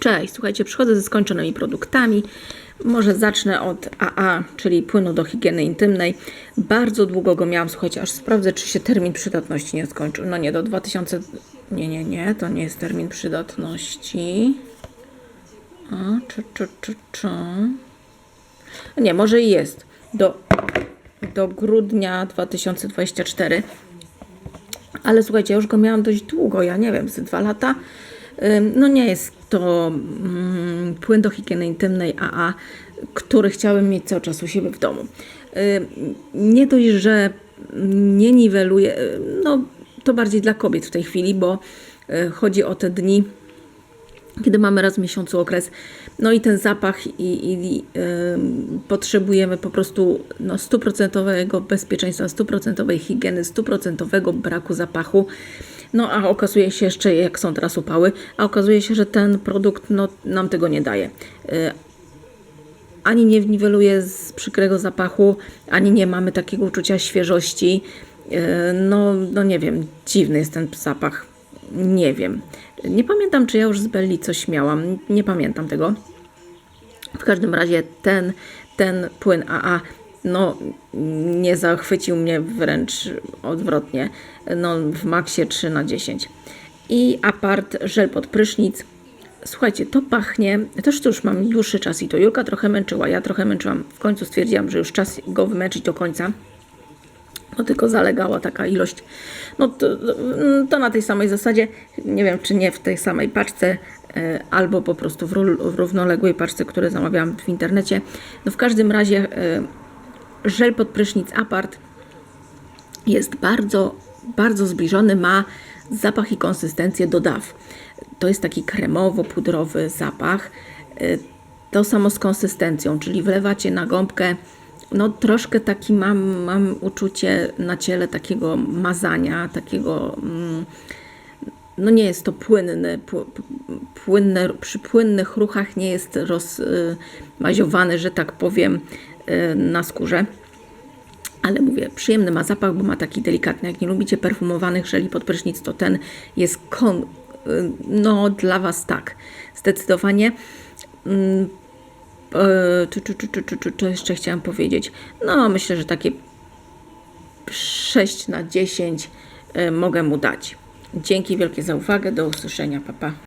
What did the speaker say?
Cześć, słuchajcie, przychodzę ze skończonymi produktami. Może zacznę od AA, czyli płynu do higieny intymnej. Bardzo długo go miałam, słuchajcie, aż sprawdzę, czy się termin przydatności nie skończył. No nie, do 2000... Nie, nie, nie, to nie jest termin przydatności. A, czy, czy, czy, czy. Nie, może i jest. Do, do grudnia 2024. Ale słuchajcie, ja już go miałam dość długo, ja nie wiem, z dwa lata. No nie jest to mm, płyn do higieny intymnej AA, który chciałabym mieć cały czas u siebie w domu. Nie dość, że nie niweluje, no to bardziej dla kobiet w tej chwili, bo y, chodzi o te dni, kiedy mamy raz w miesiącu okres. No i ten zapach i, i ym, potrzebujemy po prostu no, stuprocentowego bezpieczeństwa, stuprocentowej higieny, stuprocentowego braku zapachu. No a okazuje się jeszcze, jak są teraz upały, a okazuje się, że ten produkt no, nam tego nie daje. Y, ani nie niweluje z przykrego zapachu, ani nie mamy takiego uczucia świeżości. Yy, No, no nie wiem, dziwny jest ten zapach. Nie wiem. Nie pamiętam, czy ja już z Belli coś miałam. Nie pamiętam tego. W każdym razie ten, ten płyn AA no, nie zachwycił mnie wręcz odwrotnie. No, w maksie 3 na 10. I apart żel pod prysznic. Słuchajcie, to pachnie, też to już mam dłuższy czas i to Julka trochę męczyła, ja trochę męczyłam. W końcu stwierdziłam, że już czas go wymęczyć do końca. No tylko zalegała taka ilość. No to, to na tej samej zasadzie, nie wiem czy nie w tej samej paczce, e, albo po prostu w, w równoległej paczce, które zamawiałam w internecie. No w każdym razie e, żel pod prysznic apart jest bardzo, bardzo zbliżony, ma zapach i konsystencję do DAW. To jest taki kremowo-pudrowy zapach. Y, To samo z konsystencją, czyli wlewacie na gąbkę, no troszkę taki mam, mam uczucie na ciele takiego mazania, takiego, mm, no nie jest to płynny, pł- płynne, przy płynnych ruchach nie jest rozmaziowany, że tak powiem, y, na skórze. Ale mówię, przyjemny ma zapach, bo ma taki delikatny. Jak nie lubicie perfumowanych żeli pod prysznic, to ten jest kon, y, no dla Was tak, zdecydowanie. Mm, e, Czy, czy, czy, czy, czy, czy, czy jeszcze chciałam powiedzieć? No, myślę, że takie 6 na 10 y, mogę mu dać. Dzięki wielkie za uwagę. Do usłyszenia. Papa. Pa.